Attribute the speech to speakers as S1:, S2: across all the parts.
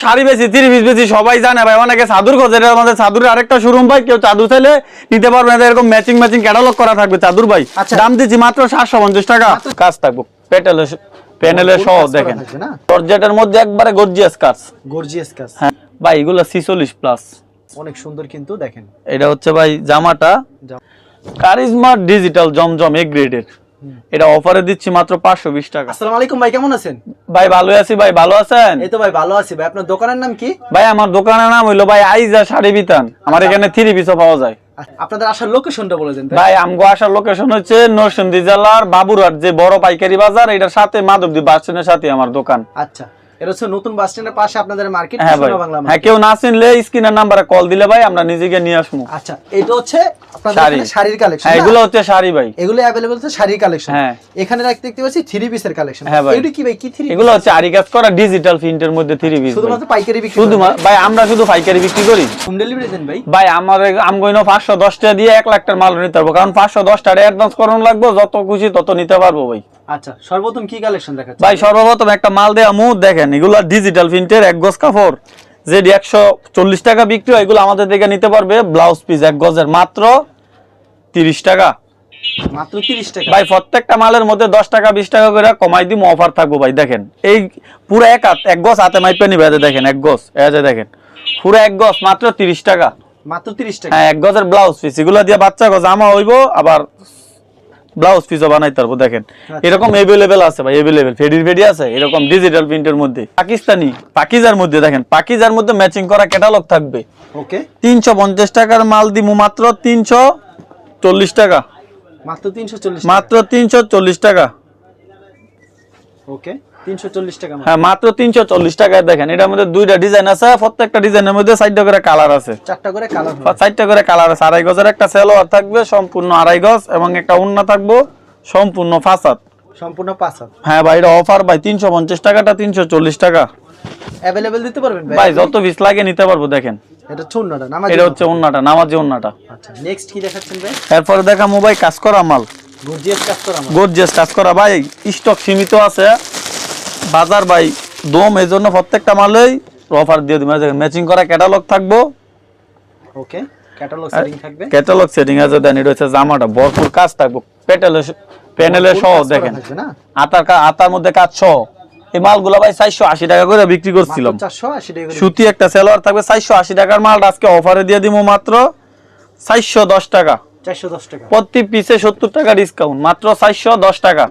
S1: শাড়ি বেশি তিরিশ বেশি সবাই জানে ভাই অনেকে চাদুর খোঁজে এটা আমাদের চাদুরের আরেকটা শোরুম ভাই কেউ চাদর চাইলে নিতে পারবেন এদের এরকম ম্যাচিং ম্যাচিং ক্যাটালগ করা থাকবে চাদুর ভাই।
S2: আচ্ছা।
S1: দাম দিচ্ছি মাত্র সাতশো পঞ্চাশ টাকা। কাজ থাকব। প্যাটেলের প্যানেলের সহ দেখেন।
S2: না?
S1: জর্জেটের মধ্যে একবারে গর্জিয়াস কাজ
S2: গর্জিয়াস কাজ
S1: হ্যাঁ ভাই এগুলো ছিচল্লিশ প্লাস
S2: অনেক সুন্দর কিন্তু দেখেন।
S1: এটা হচ্ছে ভাই জামাটা।
S2: জাম-
S1: কারিজমা ডিজিটাল জমজম এ গ্রেডের এটা অফারে দিচ্ছি মাত্র পাঁচশো বিশ টাকা।
S2: আসসালামু আলাইকুম ভাই কেমন আছেন?
S1: ভাই ভালো আছি ভাই ভালো আছেন?
S2: এই তো ভাই ভালো আছি ভাই। আপনার দোকানের নাম কি?
S1: ভাই আমার দোকানের নাম হইল ভাই আইজা শাড়ি বিতান। আমার এখানে থ্রি পিসও পাওয়া যায়।
S2: আপনাদের আসার লোকেশনটা বলে দেন ভাই
S1: আমগো আসার লোকেশন হচ্ছে নরসিংদী জেলার বাবুরহাট যে বড় পাইকারি বাজার এটার সাথে মাধবদী বাস স্ট্যান্ডের সাথে আমার দোকান।
S2: আচ্ছা। এটা হচ্ছে নতুন বাস স্ট্যান্ডের পাশে আপনাদের মার্কেট
S1: হ্যাঁ ভাই। হ্যাঁ কেউ না চিনলে স্ক্রিনের নাম্বারে কল দিলে ভাই আমরা নিজেকে নিয়ে আসব।
S2: আচ্ছা এটা হচ্ছে আপনাদের শাড়ির কালেকশন
S1: হ্যাঁ এগুলো হচ্ছে শাড়ি ভাই।
S2: এগুলো হচ্ছে শাড়ির কালেকশন
S1: হ্যাঁ।
S2: এখানে রাখতে দেখতে পাচ্ছি থ্রি পিসের কালেকশন কি ভাই কি থ্রি
S1: এগুলো হচ্ছে আরি কাজ করা ডিজিটাল প্রিন্টের মধ্যে থ্রি পিস
S2: শুধুমাত্র পাইকারি বিক্রি
S1: শুধু ভাই আমরা শুধু পাইকারি বিক্রি করি।
S2: হোম ডেলিভারি দেন ভাই।
S1: ভাই আমার আমগইন পাঁচশো দশটা দিয়ে এক লাখ টাকার মাল নিতে পারব। কারণ পাঁচশো দশ টাকা অ্যাডভান্স করানো লাগবে যত খুশি তত নিতে পারব ভাই।
S2: আচ্ছা সর্বপ্রথম কি কালেকশন দেখাচ্ছেন?
S1: ভাই সর্বপ্রথম একটা মাল দেয়া মুখ দেখেন এগুলো ডিজিটাল প্রিন্টের এক গজ কাপড় যেটি একশো চল্লিশ টাকা বিক্রি হয় এগুলো আমাদের থেকে নিতে পারবে ব্লাউজ পিস এক গজের মাত্র তিরিশ টাকা।
S2: মাত্র 30 টাকা?
S1: ভাই প্রত্যেকটা মালের মধ্যে দশ টাকা বিশ টাকা করে কমাই দিব অফার থাকব ভাই দেখেন। এই পুরো এক হাত এক গজ হাতে মাইপে নিবে যে দেখেন এক গজ এই দেখেন। পুরো এক গজ মাত্র তিরিশ টাকা।
S2: মাত্র 30 টাকা?
S1: হ্যাঁ এক গজের ব্লাউজ পিস এগুলো দিয়ে বাচ্চা গজ জামা হইব আবার ব্লাউজ পিসও বানাই তারপর দেখেন। এরকম এভেলেবেল আছে ভাই এভেলেবেল ফেডির ফেডি আছে এরকম ডিজিটাল প্রিন্টের মধ্যে। পাকিস্তানি পাকিজার মধ্যে দেখেন পাকিজার মধ্যে ম্যাচিং করা ক্যাটালগ থাকবে।
S2: ওকে।
S1: তিনশো পঞ্চাশ টাকার মাল দিমু মাত্র তিনশো চল্লিশ টাকা।
S2: মাত্র 340
S1: মাত্র তিনশো চল্লিশ টাকা।
S2: ওকে। 340 টাকা মাত্র।
S1: হ্যাঁ মাত্র তিনশো চল্লিশ টাকায় দেখেন। এটার মধ্যে দুইটা ডিজাইন আছে প্রত্যেকটা ডিজাইনের মধ্যে চারটা করে কালার আছে।
S2: চারটা করে কালার
S1: চারটা করে কালার আছে। আড়াই গজের একটা সেলোয়ার থাকবে সম্পূর্ণ আড়াই গজ এবং একটা উন্না থাকব সম্পূর্ণ ফাসাদ।
S2: সম্পূর্ণ পাঁচ
S1: হ্যাঁ ভাই এটা অফার ভাই তিনশো পঞ্চাশ টাকাটা তিনশো চল্লিশ টাকা।
S2: অ্যাভেলেবেল দিতে পারবেন ভাই?
S1: ভাই যত পিস লাগে নিতে পারব দেখেন।
S2: এটা চুন্নাটা নামাজ
S1: এটা হচ্ছে উন্নাটা নামাজি উন্নাটা।
S2: আচ্ছা নেক্সট কি দেখাচ্ছেন ভাই?
S1: এরপরে দেখা মোবাইল কাজ করা মাল।
S2: গর্জিয়াস কাজ করা আমার
S1: গর্জিয়াস কাজ করা। ভাই স্টক সীমিত আছে। বাজার ভাই দম এই জন্য প্রত্যেকটা মালেই অফার দিয়ে দিবে। ম্যাচিং করা ক্যাটালগ থাকব।
S2: ওকে ক্যাটালগ সেটিং থাকবে।
S1: ক্যাটালগ সেটিং আছে দেন এটা হচ্ছে জামাটা। ভরপুর কাজ থাকব। প্যাটেলের প্যানেলের সহ দেখেন। আতার আতার মধ্যে কাজ সহ। এই মালগুলো ভাই চারশো আশি টাকা করে বিক্রি করছিলাম। সুতি একটা সেলোয়ার থাকবে চারশো আশি টাকার মাল আজকে অফারে দিয়ে দিব মাত্র চারশো দশ টাকা।
S2: চারশো দশ টাকা।
S1: প্রতি পিসে সত্তর টাকা ডিসকাউন্ট মাত্র চারশো দশ টাকা।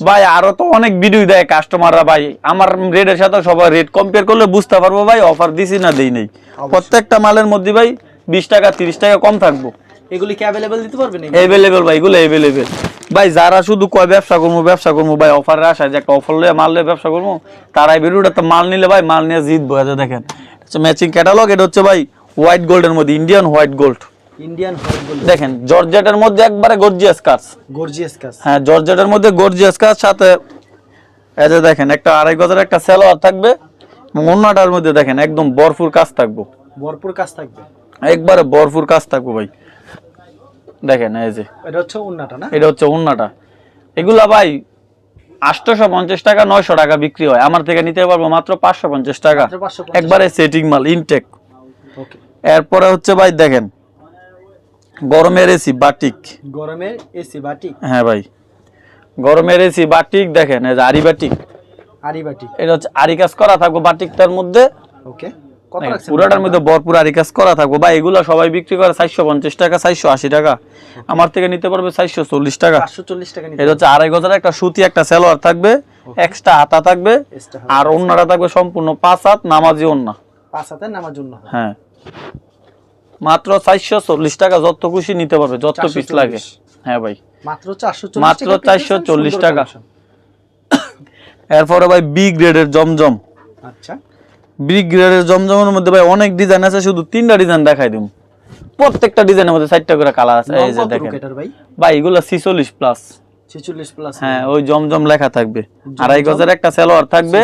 S1: ভাই আরও তো অনেক ভিডিও দেয় কাস্টমাররা ভাই। আমার রেটের সাথে সবাই রেট কম্পেয়ার করলে বুঝতে পারব ভাই অফার দিছি না দেই নেই। প্রত্যেকটা মালের মধ্যে ভাই বিশ টাকা তিরিশ টাকা কম থাকব।
S2: এগুলি কি অ্যাভেলেবেল দিতে পারবেন
S1: এভেলেবেল ভাই এগুলো এভেলেবেল ভাই যারা শুধু কয় ব্যবসা করব ব্যবসা করব ভাই অফারের আশায় যে একটা অফার লয়ে মাল লয়ে ব্যবসা করব তারাই ভিডিওটা তো মাল নিলে ভাই মাল নিয়ে জিতবো এটা দেখেন ম্যাচিং ক্যাটালগ এটা হচ্ছে ভাই হোয়াইট গোল্ডের মধ্যে ইন্ডিয়ান হোয়াইট গোল্ড
S2: ইন্ডিয়ান
S1: দেখেন জর্জেটের মধ্যে একবারে গর্জিয়াস কাজ
S2: গর্জিয়াস কাজ
S1: হ্যাঁ জর্জেটের মধ্যে গর্জিয়াস কাজ সাথে এই যে দেখেন একটা আড়াই গজের একটা সেলোয়ার থাকবে অন্যটার মধ্যে দেখেন একদম ভরপুর কাজ থাকব।
S2: ভরপুর কাজ থাকবে।
S1: একবারে ভরপুর কাজ থাকব ভাই। দেখেন এই যে
S2: এটা হচ্ছে উন্নাটা না?
S1: এটা হচ্ছে উন্নাটা। এগুলা ভাই আটশোশো পঞ্চাশ টাকা নয়শো টাকা বিক্রি হয়। আমার থেকে নিতে পারব মাত্র পাঁচশো পঞ্চাশ টাকা। একবারে সেটিং মাল ইনটেক এরপরে হচ্ছে ভাই দেখেন গরমের এসি বাটিক।
S2: গরমের এসি বাটি
S1: হ্যাঁ ভাই। গরমের এসি বাটিক দেখেন এই যে আরি বাটিক।
S2: আরি বাটি
S1: এটা হচ্ছে আরি কাজ করা থাকব বাটিকটার মধ্যে।
S2: ওকে।
S1: পুরাটার মধ্যে ভরপুর আরি কাজ করা থাকব। ভাই এগুলো সবাই বিক্রি করে চারশো পঞ্চাশ টাকা চারশো আশি টাকা। আমার থেকে নিতে পারবে চারশো চল্লিশ টাকা।
S2: চল্লিশ টাকা
S1: এটা হচ্ছে আড়াই গজের একটা সুতি একটা সেলোয়ার থাকবে। এক্সট্রা হাতা থাকবে। আর অন্যটা থাকবে সম্পূর্ণ পাঁচ হাত নামাজি অন্য
S2: পাঁচ হাতে নামার জন্য
S1: হ্যাঁ। মাত্র চারশো চল্লিশ টাকা যত খুশি নিতে পারবে যত পিস লাগে। হ্যাঁ ভাই।
S2: মাত্র চারশো
S1: মাত্র 440 টাকা। এরপরে ভাই বি গ্রেডের জমজম।
S2: আচ্ছা।
S1: বি গ্রেডের জমজমের মধ্যে ভাই অনেক ডিজাইন আছে শুধু তিনটা ডিজাইন দেখাই দিম। প্রত্যেকটা ডিজাইনের মধ্যে চারটা করে কালার আছে এই যে দেখেন।
S2: ভাই।
S1: ভাই এগুলো ছিচল্লিশ প্লাস হ্যাঁ ওই জমজম লেখা থাকবে। আড়াই গজের একটা সেলোয়ার থাকবে।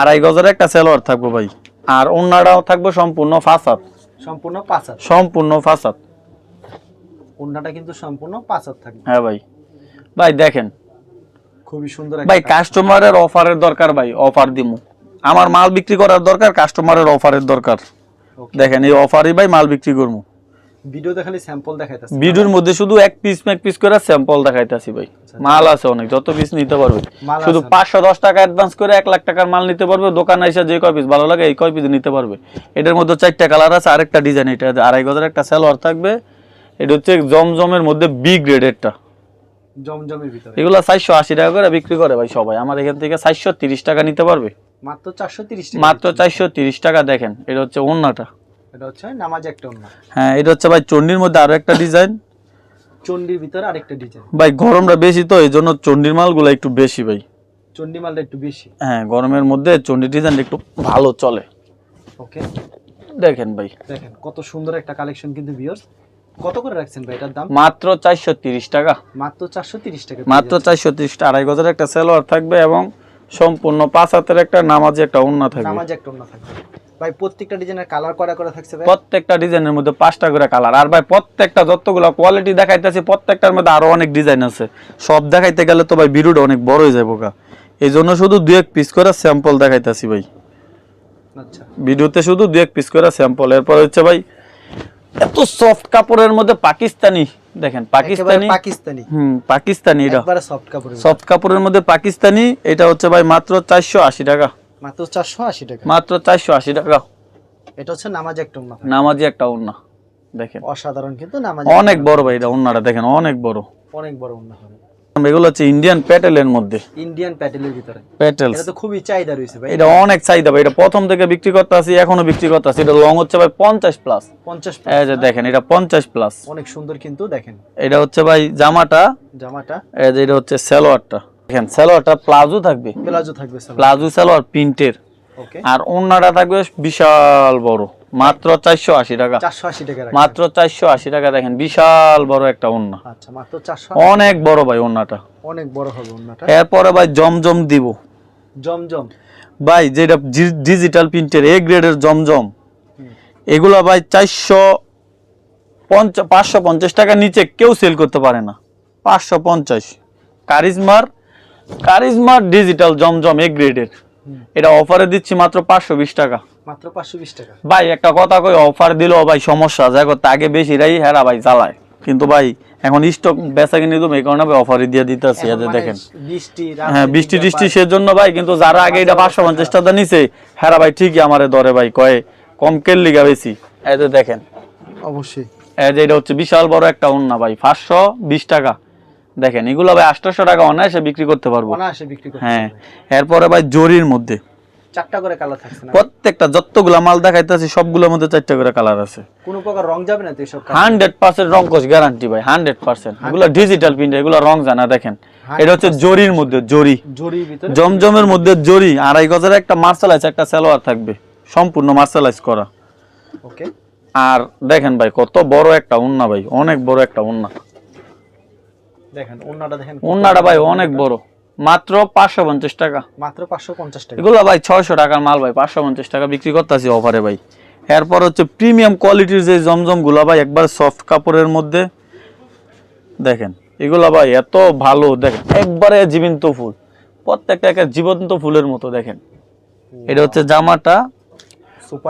S1: আড়াই গজের একটা সেলোয়ার থাকব ভাই। আর অন্যটাও থাকবে সম্পূর্ণ ফাসাদ
S2: সম্পূর্ণ পাঁচাত।
S1: সম্পূর্ণ পাঁচাত।
S2: ওন্নাটা কিন্তু সম্পূর্ণ পাঁচাত থাকবে।
S1: হ্যাঁ ভাই। ভাই দেখেন।
S2: খুবই সুন্দর
S1: ভাই কাস্টমারের অফারের দরকার ভাই অফার দিমু। আমার মাল বিক্রি করার দরকার কাস্টমারের অফারের দরকার। দেখেন এই অফারই ভাই মাল বিক্রি করব
S2: ভিডিওতে খালি স্যাম্পল দেখাইতেছে।
S1: ভিডিওর মধ্যে শুধু এক পিস এক পিস করে স্যাম্পল দেখাইতেছি ভাই। মাল আছে অনেক যত পিস নিতে পারবে। শুধু টাকা অ্যাডভান্স করে এক লাখ টাকার মাল নিতে পারবে দোকানে এসে যে কয় পিস ভালো লাগে এই কয় পিস নিতে পারবে। এটার মধ্যে চারটা কালার আছে আরেকটা ডিজাইন এটা আড়াই গজের একটা সালোয়ার থাকবে। এটা হচ্ছে জমজমের মধ্যে বি গ্রেডেরটা
S2: জমজমের ভিতরে।
S1: এগুলো চারশো আশি টাকা করে বিক্রি করে ভাই সবাই। আমার এখান থেকে চারশো তিরিশ টাকা নিতে পারবে।
S2: মাত্র চারশো তিরিশ টাকা।
S1: মাত্র চারশো তিরিশ টাকা দেখেন এটা হচ্ছে অন্যটা
S2: এটা হচ্ছে নামাজ একটা অন্য
S1: হ্যাঁ এটা হচ্ছে ভাই চন্ডির মধ্যে আরও একটা ডিজাইন
S2: চন্ডির ভিতরে আরেকটা ডিজাইন
S1: ভাই গরমটা বেশি তো এই জন্য চন্ডির মালগুলো একটু বেশি ভাই।
S2: চন্ডি মালটা একটু বেশি।
S1: হ্যাঁ গরমের মধ্যে চন্ডি ডিজাইনটা একটু ভালো চলে।
S2: ওকে।
S1: দেখেন ভাই।
S2: দেখেন কত সুন্দর একটা কালেকশন কিন্তু ভিউয়ার্স কত করে রাখছেন ভাই এটার দাম?
S1: মাত্র চারশো তিরিশ টাকা।
S2: মাত্র চারশো তিরিশ টাকা।
S1: মাত্র চারশো তিরিশ টাকা। আড়াই গজের একটা সেলোয়ার থাকবে এবং সম্পূর্ণ পাঁচ হাতের একটা নামাজি একটা উন্না থাকবে।
S2: নামাজ একটা অন্য থাকবে। ভাই প্রত্যেকটা ডিজাইনের কালার করা করা থাকছে ভাই?
S1: প্রত্যেকটা ডিজাইনের মধ্যে পাঁচটা করে কালার আর ভাই প্রত্যেকটা যতগুলো কোয়ালিটি দেখাইতেছি প্রত্যেকটার মধ্যে আরও অনেক ডিজাইন আছে। সব দেখাইতে গেলে তো ভাই ভিডিওটা অনেক বড় হয়ে যাব গা। এই জন্য শুধু দু এক পিস করে স্যাম্পল দেখাইতেছি ভাই।
S2: আচ্ছা।
S1: ভিডিওতে শুধু দু এক পিস করে স্যাম্পল এরপর হচ্ছে ভাই এত সফট কাপড়ের মধ্যে পাকিস্তানি দেখেন
S2: পাকিস্তানি।
S1: পাকিস্তানি। হুম পাকিস্তানি এটা।
S2: সফট কাপড়ের
S1: সফট কাপড়ের মধ্যে পাকিস্তানি এটা হচ্ছে ভাই মাত্র চারশো আশি টাকা।
S2: মাত্র চারশো আশি টাকা।
S1: মাত্র চারশো আশি টাকা।
S2: এটা হচ্ছে নামাজ একটা অন্য
S1: নামাজি একটা ওন্না দেখেন।
S2: অসাধারণ কিন্তু নামাজ
S1: অনেক বড় ভাই এটা ওন্নাটা দেখেন অনেক বড়।
S2: অনেক বড় অন্য হবে।
S1: এগুলো হচ্ছে ইন্ডিয়ান প্যাটেলের মধ্যে।
S2: ইন্ডিয়ান প্যাটেলের ভিতরে।
S1: প্যাটেলস
S2: এটা তো খুবই চাহিদা রয়েছে ভাই।
S1: এটা অনেক চাহিদা ভাই এটা প্রথম থেকে বিক্রি করতে আসি এখনও বিক্রি করতে আসি এটা লং হচ্ছে ভাই পঞ্চাশ প্লাস
S2: পঞ্চাশ
S1: এই যে দেখেন এটা পঞ্চাশ প্লাস
S2: অনেক সুন্দর কিন্তু দেখেন।
S1: এটা হচ্ছে ভাই জামাটা।
S2: জামাটা।
S1: এই যে এটা হচ্ছে সালোয়ারটা। দেখেন সালোয়ারটা প্লাজো থাকবে।
S2: প্লাজো থাকবে
S1: প্লাজো সালোয়ার প্রিন্টের। আর ওন্নাটা থাকবে বিশাল বড়। মাত্র চারশো আশি টাকা। মাত্র চারশো আশি টাকা দেখেন বিশাল বড় একটা ওন্না।
S2: আচ্ছা
S1: অনেক বড় ভাই ওন্নাটা।
S2: অনেক বড় হবে
S1: এরপরে ভাই জমজম দিব।
S2: জমজম।
S1: ভাই যেটা ডিজিটাল প্রিন্টের এ গ্রেডের জমজম। এগুলা ভাই চারশো পঞ্চাশ পাঁচশো পঞ্চাশ টাকা নিচে কেউ সেল করতে পারে না। পাঁচশো পঞ্চাশ। কারিজমার কারিজমার ডিজিটাল জমজম এ গ্রেডের। এটা অফারে দিচ্ছি মাত্র পাঁচশো বিশ টাকা।
S2: মাত্র পাঁচশো বিশ টাকা।
S1: ভাই একটা কথা কই অফার দিলেও ভাই সমস্যা দেখো তাকে বেশি রাই হেরা ভাই চালায় কিন্তু ভাই এখন স্টক বেচা কিনে তুমি এই কারণে অফারে দিয়ে দিতেছি এদের
S2: মানে
S1: দেখেন। হ্যাঁ বৃষ্টি টিষ্টি। সেজন্য ভাই কিন্তু যারা আগে এটা পাঁচশো পঞ্চাশ টাকা নিছে হেরা ভাই ঠিকই আমারে ধরে ভাই কয়ে কম কেল লিগা বেশি। যে দেখেন।
S2: অবশ্যই।
S1: এই যে এটা হচ্ছে বিশাল বড় একটা ওন্না ভাই পাঁচশো বিশ টাকা। দেখেন এগুলো ভাই আটশোশো টাকা অনায়াসে বিক্রি করতে পারব।
S2: অনায়াসে বিক্রি
S1: হ্যাঁ এরপরে ভাই জরির মধ্যে।
S2: চারটা করে কালার থাকছে না?
S1: প্রত্যেকটা যতগুলা মাল দেখাইতেছি সবগুলোর মধ্যে চারটা করে কালার আছে।
S2: কোনো প্রকার রং যাবে না তো এসব কালার?
S1: হান্ড্রেড পার্সেন্ট রং কোচ গ্যারান্টি ভাই হান্ড্রেড পার্সেন্ট। এগুলো ডিজিটাল প্রিন্ট এগুলো রং জানা দেখেন। এটা হচ্ছে জরির মধ্যে জরি।
S2: জরির ভিতরে?
S1: জমজমের মধ্যে জরি আড়াই গজের একটা মার্শালাইজ একটা সালোয়ার থাকবে। সম্পূর্ণ মার্শালাইজ করা।
S2: ওকে।
S1: আর দেখেন ভাই কত বড় একটা উন্না ভাই অনেক বড় একটা উন্না।
S2: দেখেন ওন্নাটা দেখেন
S1: উন্নাটা ভাই অনেক বড়। মাত্র পাঁচশো পঞ্চাশ টাকা।
S2: মাত্র পাঁচশো পঞ্চাশ টাকা।
S1: এগুলো ভাই ছয়শো টাকার মাল ভাই পাঁচশো পঞ্চাশ টাকা বিক্রি করতেছি অফারে ভাই। এরপর হচ্ছে প্রিমিয়াম কোয়ালিটির যে জমজমগুলা ভাই একবার সফট কাপড়ের মধ্যে। দেখেন এগুলা ভাই এত ভালো দেখেন একবারে জীবন্ত ফুল। প্রত্যেকটা একটা জীবন্ত ফুলের মতো দেখেন। এটা হচ্ছে জামাটা।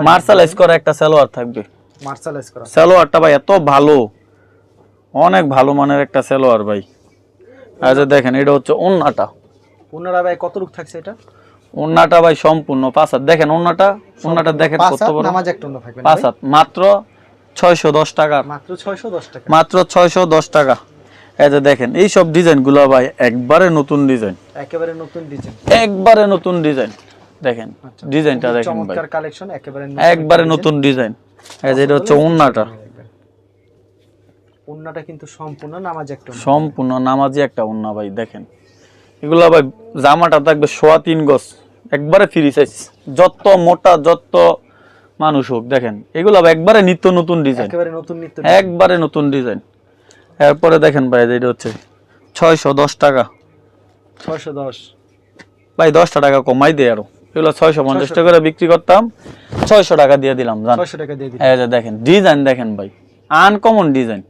S1: মার্শালাইজ করা একটা সালোয়ার থাকবে।
S2: মার্শালাইজ করা।
S1: সালোয়ারটা ভাই এত ভালো অনেক ভালো মানের একটা সালোয়ার ভাই। যে দেখেন এটা হচ্ছে ওন্নাটা।
S2: ওনারা ভাই কত রূপ থাকছে এটা?
S1: ওন্নাটা ভাই সম্পূর্ণ পাঁচ হাত। দেখেন ওন্নাটা ওন্নাটা দেখেন কত বড়।
S2: নামাজ একটা অন্য থাকবে
S1: পাঁচ হাত মাত্র ছয়শো দশ টাকা।
S2: মাত্র ছয়শো দশ টাকা।
S1: মাত্র ছয়শো দশ টাকা। এই যে দেখেন এই সব ডিজাইনগুলো ভাই একবারে নতুন ডিজাইন।
S2: একেবারে নতুন ডিজাইন।
S1: একবারে নতুন ডিজাইন। দেখেন ডিজাইনটা দেখেন ভাই।
S2: চমৎকার কালেকশন একেবারে
S1: একবারে নতুন ডিজাইন। এই যে এটা হচ্ছে ওন্নাটা।
S2: ওন্নাটা কিন্তু সম্পূর্ণ নামাজ একটা
S1: সম্পূর্ণ নামাজি একটা ওন্না ভাই দেখেন। এগুলা ভাই জামাটা থাকবে সোয়া তিন গজ। একবারে ফ্রি সাইজ যত মোটা যত মানুষ হোক দেখেন। এগুলা একবারে নিত্য নতুন ডিজাইন
S2: একেবারে নতুন নিত্য
S1: একবারে নতুন ডিজাইন এরপরে দেখেন ভাই এটা হচ্ছে ছয়শো দশ টাকা।
S2: ছয়শো দশ।
S1: ভাই দশটা টাকা কমাই দেয় আরও। এগুলো ছয়শো পঞ্চাশ টাকা করে বিক্রি করতাম। ছয়শো টাকা দিয়ে দিলাম জান।
S2: ছয়শো টাকা দিয়ে
S1: যে দেখেন ডিজাইন দেখেন ভাই। আনকমন ডিজাইন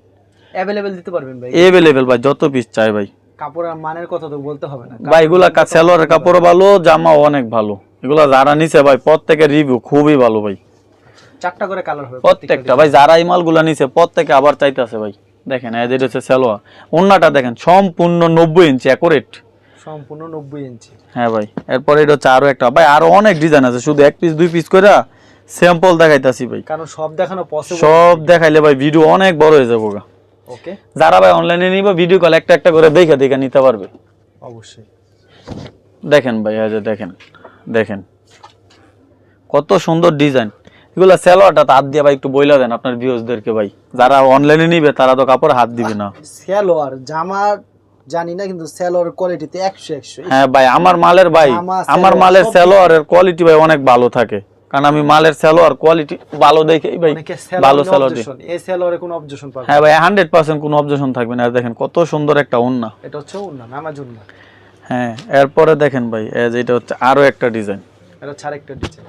S2: অ্যাভেলেবেল দিতে পারবেন ভাই।
S1: এভেলেবেল ভাই যত পিস চাই ভাই।
S2: কাপড়ের মানের কথা তো বলতে হবে না।
S1: ভাই এগুলা কা- সালোয়ারের কাপড় ভালো জামা অনেক ভালো। এগুলা যারা নিছে ভাই প্রত্যেকের রিভিউ খুবই ভালো ভাই।
S2: চারটা করে কালার হবে
S1: প্রত্যেকটা ভাই যারা এই মালগুলা নিছে প্রত্যেকে আবার চাইতেছে ভাই। দেখেন যেটা হচ্ছে সেলোয়া ওন্নাটা দেখেন সম্পূর্ণ নব্বই ইঞ্চি অ্যাকুরেট
S2: সম্পূর্ণ নব্বই ইঞ্চি
S1: হ্যাঁ ভাই এরপরে এটা হচ্ছে আরও একটা। ভাই আরও অনেক ডিজাইন আছে শুধু এক পিস দুই পিস করে স্যাম্পল দেখাইতাছি ভাই।
S2: কারণ সব দেখানো পসিবল
S1: সব দেখাইলে ভাই ভিডিও অনেক বড় হয়ে যাব গা।
S2: ওকে
S1: যারা ভাই অনলাইনে নিবে ভিডিও কল একটা একটা করে দেখে দেখে নিতে পারবে।
S2: অবশ্যই।
S1: দেখেন ভাই এই যে দেখেন দেখেন। কত সুন্দর ডিজাইন এগুলো সেলোয়ারটা হাত দিয়ে ভাই একটু বইলা দেন আপনার ভিউজদেরকে ভাই। যারা অনলাইনে নিবে তারা তো কাপড় হাত দিবে না।
S2: সালোয়ার জামা জানি না কিন্তু সালোয়ার কোয়ালিটিতে একশো একশো।
S1: হ্যাঁ ভাই আমার মালের ভাই আমার মালের সেলোয়ারের কোয়ালিটি ভাই অনেক ভালো থাকে। কারণ আমি মালের সেলোয়ার কোয়ালিটি ভালো দেখেই ভাই ভালো
S2: সেলোয়ার এই সালোয়ারে কোনো অবজেকশন পাবে
S1: হ্যাঁ ভাই হান্ড্রেড পার্সেন্ট কোনো অবজেকশন থাকবে না। দেখেন কত সুন্দর একটা ওন্না
S2: এটা হচ্ছে উন্না নামাজ উন্না
S1: হ্যাঁ এরপরে দেখেন ভাই এই যে এটা হচ্ছে আরও একটা ডিজাইন
S2: এটা ছাড় একটা ডিজাইন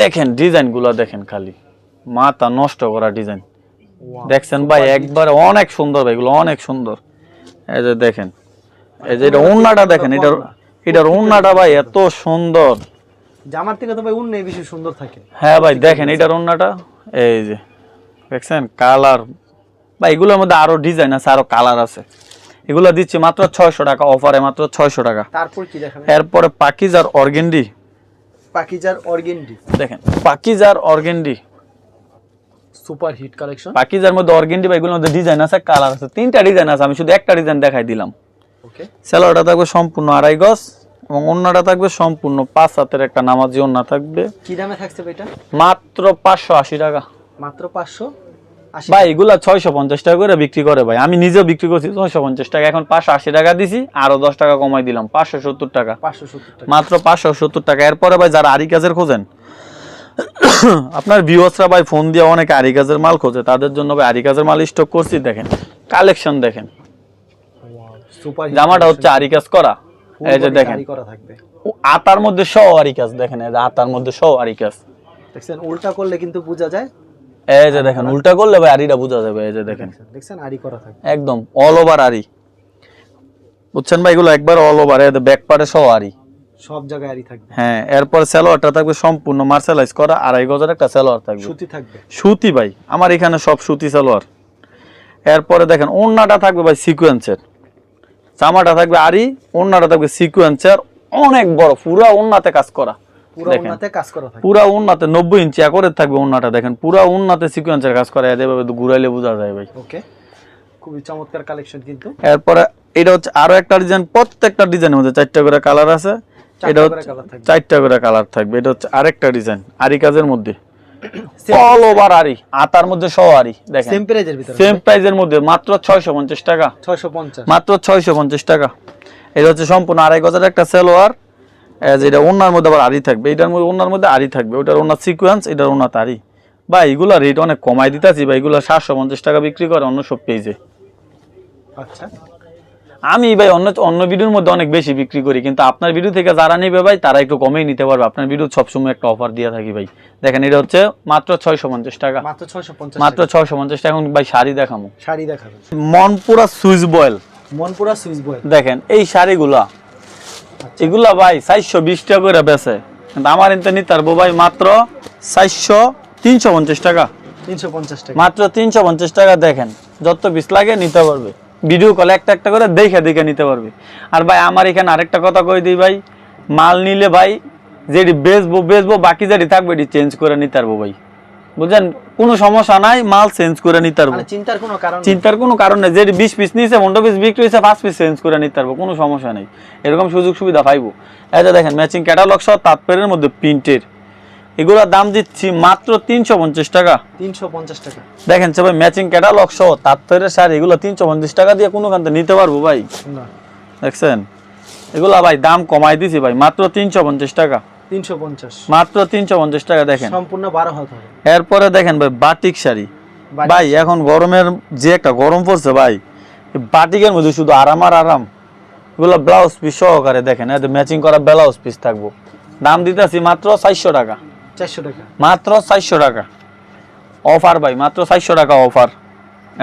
S1: দেখেন ডিজাইনগুলা দেখেন খালি। মাথা নষ্ট করা ডিজাইন। দেখছেন ভাই একবার অনেক সুন্দর ভাই এগুলো অনেক সুন্দর। এই যে দেখেন এই যে এটা ওন্নাটা দেখেন এটার এটার ওন্নাটা ভাই এত সুন্দর।
S2: জামার থেকে তো ভাই উন্নাই বেশি সুন্দর থাকে।
S1: হ্যাঁ ভাই দেখেন এটার ওন্নাটা এই যে দেখছেন? কালার ভাই এগুলোর মধ্যে আরও ডিজাইন আছে আরও কালার আছে। এগুলো দিচ্ছি মাত্র ছয়শো টাকা অফারে মাত্র ছয়শো টাকা।
S2: তারপর কি দেখাবেন?
S1: এরপরে পাকিজার অর্গেন্ডি।
S2: পাকিজার অর্গেন্ডি।
S1: দেখেন পাকিজার অর্গেন্ডি।
S2: Super hit collection.
S1: পাকিজার মধ্যে অর্গেন্ডি বা এগুলোর মধ্যে ডিজাইন আছে কালার আছে। তিনটা ডিজাইন আছে আমি শুধু একটা ডিজাইন দেখাই দিলাম।
S2: ওকে
S1: থাকবে সম্পূর্ণ আড়াই গজ। এবং অন্যটা থাকবে সম্পূর্ণ পাঁচ হাতের একটা নামাজি অন্য থাকবে।
S2: কি দামে থাকছে এটা?
S1: মাত্র পাঁচশো আশি টাকা।
S2: মাত্র পাঁচশো আশি
S1: ভাই এগুলা ছয়শো পঞ্চাশ টাকা করে বিক্রি করে ভাই। আমি নিজেও বিক্রি করছি ছয়শো পঞ্চাশ টাকা। এখন পাঁচশো আশি টাকা দিছি আরও দশ টাকা কমাই দিলাম পাঁচশো সত্তর টাকা।
S2: পাঁচশো
S1: মাত্র পাঁচশো সত্তর টাকা। এরপরে ভাই যারা আরি কাজের খোঁজেন আপনার ভিউয়ার্সরা ভাই ফোন দিয়ে অনেক আরি কাজের মাল খোঁজে। তাদের জন্য ভাই আরি কাজের মাল স্টক করছি দেখেন। কালেকশন দেখেন।
S2: সুপার
S1: জামাটা হচ্ছে আরি কাজ করা। এই যে দেখেন। আতার মধ্যে আরি কাজ দেখেন এই যে আতার মধ্যে আরি কাজ
S2: দেখছেন উল্টা করলে কিন্তু বোঝা যায়।
S1: এই যে দেখেন উল্টা করলে ভাই আরিটা বোঝা যাবে এই যে দেখেন।
S2: দেখছেন আরি করা থাকবে।
S1: একদম অল ওভার আরি। বুঝছেন ভাই এগুলো একবার অল ওভার ব্যাক পার্টে শ আরি।
S2: সব জায়গায় আরি থাকবে।
S1: হ্যাঁ এরপর সালোয়ারটা থাকবে সম্পূর্ণ মার্শালাইজ করা আড়াই গজের একটা সালোয়ার থাকবে।
S2: সুতি থাকবে।
S1: সুতি ভাই আমার এখানে সব সুতি সালোয়ার। এরপরে দেখেন ওন্নাটা থাকবে ভাই সিকোয়েন্সের জামাটা থাকবে আরি ওন্নাটা থাকবে সিকোয়েন্সের অনেক বড় পুরা ওন্নাতে কাজ করা।
S2: পুরো উন্নাতে
S1: নব্বই ইঞ্চি থাকবে উন্নাটা দেখেন পুরা উন্নাতে সিকোয়েন্সের কাজ করা এভাবে ঘুরাইলে বোঝা যায় ভাই।
S2: ওকে খুবই চমৎকার কালেকশন কিন্তু।
S1: এরপরে এটা হচ্ছে আরও একটা ডিজাইন প্রত্যেকটা ডিজাইনের মধ্যে চারটা করে কালার আছে। এটা হচ্ছে চারটা করে কালার থাকবে এটা হচ্ছে আরেকটা ডিজাইন আরি কাজের মধ্যে। অল ওভার আরি আতার মধ্যে সহ আরি দেখেন।
S2: সেম প্রাইজের ভিতরে।
S1: সেম প্রাইজের মধ্যে মাত্র ছয়শো পঞ্চাশ টাকা।
S2: 650
S1: মাত্র ছয়শো পঞ্চাশ টাকা। এটা হচ্ছে সম্পূর্ণ আড়াই গজার একটা সেলোয়ার যেটা ওনার মধ্যে আবার আরি থাকবে। এটার মধ্যে ওনার মধ্যে আরি থাকবে। ওটার ওনার সিকোয়েন্স এটার ওনার আরি বা এগুলা রেট অনেক কমাই দিতেছি বা এগুলো সাতশো পঞ্চাশ টাকা বিক্রি করে অন্য সব পেজে
S2: আচ্ছা।
S1: আমি ভাই অন্য অন্য ভিডিওর মধ্যে অনেক বেশি বিক্রি করি কিন্তু আপনার ভিডিও থেকে যারা নেবে ভাই তারা একটু কমেই নিতে পারবে। আপনার ভিডিও সবসময় একটা অফার দিয়ে থাকি ভাই। দেখেন এটা হচ্ছে মাত্র ছয়শো পঞ্চাশ টাকা।
S2: মাত্র 650
S1: মাত্র ছয়শো পঞ্চাশ টাকা। এখন ভাই শাড়ি দেখামো।
S2: শাড়ি দেখাবেন
S1: Monpura Swiss voile.
S2: Monpura Swiss voile
S1: দেখেন এই শাড়িগুলা। এগুলা ভাই চারশো বিশ টাকা করে বেচে। কিন্তু আমার ইনতে নিতে পারব ভাই মাত্র চারশো তিনশো পঞ্চাশ টাকা।
S2: 350 টাকা।
S1: মাত্র তিনশো পঞ্চাশ টাকা দেখেন যত পিস লাগে নিতে পারবে। ভিডিও কলে একটা একটা করে দেখে দেখে নিতে পারবে। আর ভাই আমার এখানে আরেকটা কথা কই দিই ভাই মাল নিলে ভাই যেটি বেচবো বেচবো বাকি যেটি থাকবে এটি চেঞ্জ করে নিতে পারব ভাই। বুঝলেন কোনো সমস্যা নাই মাল চেঞ্জ করে নিতে পারব।
S2: মানে চিন্তার কোনো কারণ
S1: চিন্তার কোনো কারণ নেই যেটি বিশ পিস নিয়েছে পনেরো পিস বিক্রি হয়েছে পাঁচ পিস চেঞ্জ করে নিতে পারব কোনো সমস্যা নেই। এরকম সুযোগ সুবিধা পাইবো যে দেখেন ম্যাচিং ক্যাটালগ সহ তাৎপর্যের মধ্যে প্রিন্টের এগুলোর দাম দিচ্ছি মাত্র তিনশো পঞ্চাশ টাকা।
S2: 350 টাকা।
S1: দেখেন সবাই ম্যাচিং ক্যাটালগ সহ তাৎপর্যের শাড়ি এগুলো তিনশো পঞ্চাশ টাকা দিয়ে কোনো কান্তে নিতে পারব ভাই। দেখছেন? এগুলা ভাই দাম কমাই দিছি ভাই মাত্র তিনশো পঞ্চাশ টাকা।
S2: 350
S1: মাত্র তিনশো পঞ্চাশ টাকা দেখেন।
S2: সম্পূর্ণ 12 হাত
S1: এরপরে দেখেন ভাই বাটিক শাড়ি। ভাই এখন গরমের যে একটা গরম পড়ছে ভাই বাটিকের মধ্যে শুধু আরাম আর আরাম। এগুলো ব্লাউজ পিস সহকারে দেখেন ম্যাচিং করা ব্লাউজ পিস থাকব। দাম দিতেছি মাত্র চারশো টাকা।
S2: 400 টাকা।
S1: মাত্র চারশো টাকা। অফার ভাই মাত্র চারশো টাকা অফার।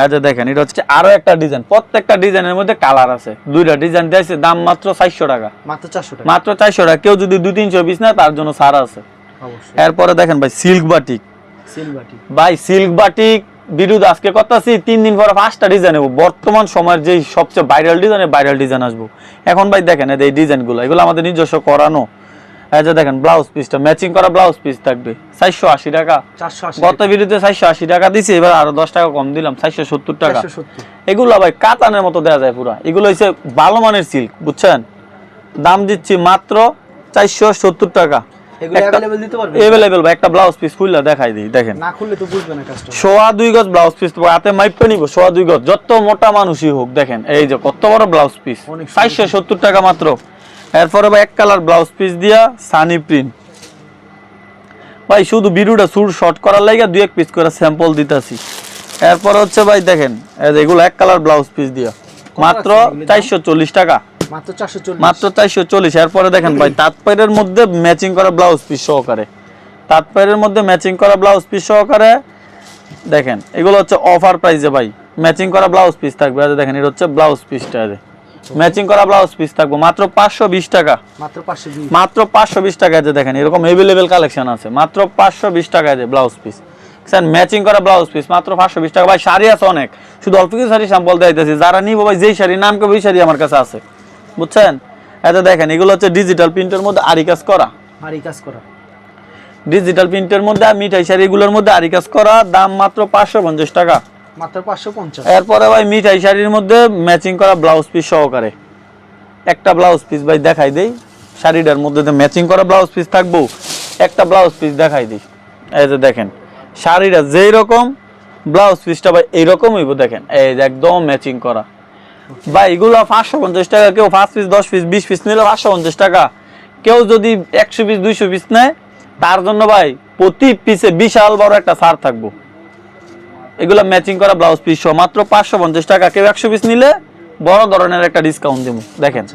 S1: আচ্ছা দেখেন এটা হচ্ছে আরও একটা ডিজাইন। প্রত্যেকটা ডিজাইনের মধ্যে কালার আছে। দুইটা ডিজাইন দিয়েছে দাম মাত্র চারশো টাকা।
S2: মাত্র চারশো টাকা।
S1: মাত্র চারশো টাকা। কেউ যদি দুই তিনশো পিস নেয় তার জন্য ছাড় আছে। এরপরে দেখেন ভাই সিল্ক বাটিক। ভাই সিল্ক বাটিক বিরুদ্ধ আজকে করতেছি তিন দিন পরে পাঁচটা ডিজাইন নেব। বর্তমান সময়ের যেই সবচেয়ে ভাইরাল ডিজাইন ভাইরাল ডিজাইন আসব। এখন ভাই দেখেন এই যে এই ডিজাইনগুলো এগুলো আমাদের নিজস্ব করানো। এই যে দেখেন ব্লাউজ পিসটা ম্যাচিং করা ব্লাউজ পিস থাকবে। চারশো আশি টাকা।
S2: চারশো আশি
S1: গত বিরুদ্ধে চারশো আশি টাকা দিছি এবার আরও দশ টাকা কম দিলাম চারশো সত্তর টাকা।
S2: চারশো সত্তর।
S1: এগুলো ভাই কাতানের মতো দেওয়া যায় পুরা। এগুলো হচ্ছে ভালো মানের সিল্ক বুঝছেন? দাম দিচ্ছি মাত্র চারশো সত্তর টাকা।
S2: এগুলো
S1: একটা-
S2: অ্যাভেলেবেল দিতে পারবে
S1: এভেলেবেল ভাই একটা ব্লাউজ পিস খুললে দেখাই দিই দেখেন।
S2: না খুললে তো বুঝবে না কাস্টমার
S1: সোয়া দুই গজ ব্লাউজ পিস হাতে মাইপে নিব সোয়া দুই গজ। যত মোটা মানুষই হোক দেখেন এই যে কত বড় ব্লাউজ পিস
S2: অনেক সুন্দর।
S1: চারশো সত্তর টাকা মাত্র। এরপরে ভাই এক কালার ব্লাউজ পিস দিয়া সানি প্রিন্ট ভাই শুধু বিরুটা সুর শর্ট করার লাগে দুই এক পিস করে স্যাম্পল দিতেছি। এরপর হচ্ছে ভাই দেখেন এগুলো এক কালার ব্লাউজ পিস দিয়া। মাত্র? চারশো চল্লিশ টাকা।
S2: মাত্র চারশো চল্লিশ।
S1: এরপরে দেখেন ভাই তাঁতপাইরের মধ্যে ম্যাচিং করা ব্লাউজ পিস সহকারে। তাঁতপাইরের মধ্যে ম্যাচিং করা ব্লাউজ পিস সহকারে দেখেন এগুলো হচ্ছে অফার প্রাইসে ভাই ম্যাচিং করা ব্লাউজ পিস থাকবে। দেখেন এটা হচ্ছে ব্লাউজ পিসটা ম্যাচিং করা ব্লাউজ পিস থাকবে। মাত্র পাঁচশো বিশ টাকা।
S2: মাত্র পাঁচশো বিশ।
S1: মাত্র পাঁচশো বিশ টাকা যে দেখেন এরকম এভেলেবেল কালেকশন আছে। মাত্র পাঁচশো বিশ টাকা যে ব্লাউজ পিস স্যার ম্যাচিং করা ব্লাউজ পিস মাত্র পাঁচশো বিশ টাকা। ভাই শাড়ি আছে অনেক। শুধু অল্প কিছু শাড়ি স্যাম্পল দিতেছি যারা নিবো ভাই যেই শাড়ি নাম কেউ ওই শাড়ি আমার কাছে আছে। বুঝছেন? এতে দেখেন এগুলো হচ্ছে ডিজিটাল প্রিন্টের মধ্যে আরি কাজ করা।
S2: আর কাজ করা।
S1: ডিজিটাল প্রিন্টের মধ্যে মিঠাই শাড়িগুলোর মধ্যে আরি কাজ করা। দাম মাত্র পাঁচশো পঞ্চাশ টাকা।
S2: মাত্র
S1: এরপরে ভাই মিঠাই শাড়ির মধ্যে ম্যাচিং করা ব্লাউজ পিস সহকারে। একটা ব্লাউজ পিস ভাই দেখাই দেই। শাড়িটার মধ্যে ম্যাচিং করা ব্লাউজ পিস থাকব একটা ব্লাউজ পিস দেখাই দিই। এই যে দেখেন শাড়িটা যেই রকম ব্লাউজ পিসটা ভাই এইরকম হইব দেখেন। এই যে একদম ম্যাচিং করা। ভাই এগুলো পাঁচশো পঞ্চাশ টাকা কেউ পাঁচ পিস দশ পিস বিশ পিস নিলে পাঁচশো পঞ্চাশ টাকা। কেউ যদি একশো পিস দুইশো পিস নেয় তার জন্য ভাই প্রতি পিসে বিশাল বড় একটা ছাড় থাকব। এগুলো ম্যাচিং করা ব্লাউজ পিস সহ মাত্র পাঁচশো পঞ্চাশ টাকা। কেউ একশো পিস নিলে বড় ধরনের একটা ডিসকাউন্ট দেবো দেখেন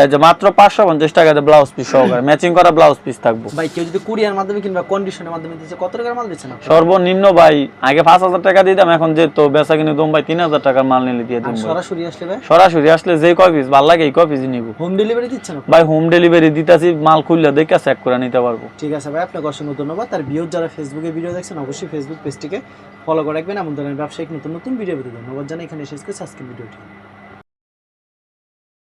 S1: এই যে মাত্র পাঁচশো পঞ্চাশ টাকাতে ব্লাউজ পিস সহকারে ম্যাচিং করা ব্লাউজ পিস থাকব।
S2: ভাই কেউ যদি কুরিয়ার মাধ্যমে কিংবা কন্ডিশনের মাধ্যমে দিচ্ছে কত টাকার মাল দিচ্ছেন আপনি?
S1: সর্বনিম্ন ভাই আগে পাঁচ হাজার টাকা দিতাম এখন যে তো বেচা কিনে দম ভাই তিন হাজার টাকার মাল নিলে দিয়ে দিন
S2: সরাসরি আসলে ভাই?
S1: সরাসরি আসলে যে কয় পিস ভালো লাগে এই কয় পিস নিব।
S2: হোম ডেলিভারি দিচ্ছেন আপনি?
S1: ভাই হোম ডেলিভারি দিতাছি মাল খুললে দেখে চেক করে নিতে পারব।
S2: ঠিক আছে ভাই আপনাকে অসংখ্য ধন্যবাদ। আর ভিউজ যারা ফেসবুকে ভিডিও দেখছেন অবশ্যই ফেসবুক পেজটিকে ফলো করে রাখবেন। এমন ধরনের ব্যবসায়িক নতুন নতুন ভিডিও পেতে ধন্যবাদ জানাই। এখানে শেষ করে আজকের ভিডিওটি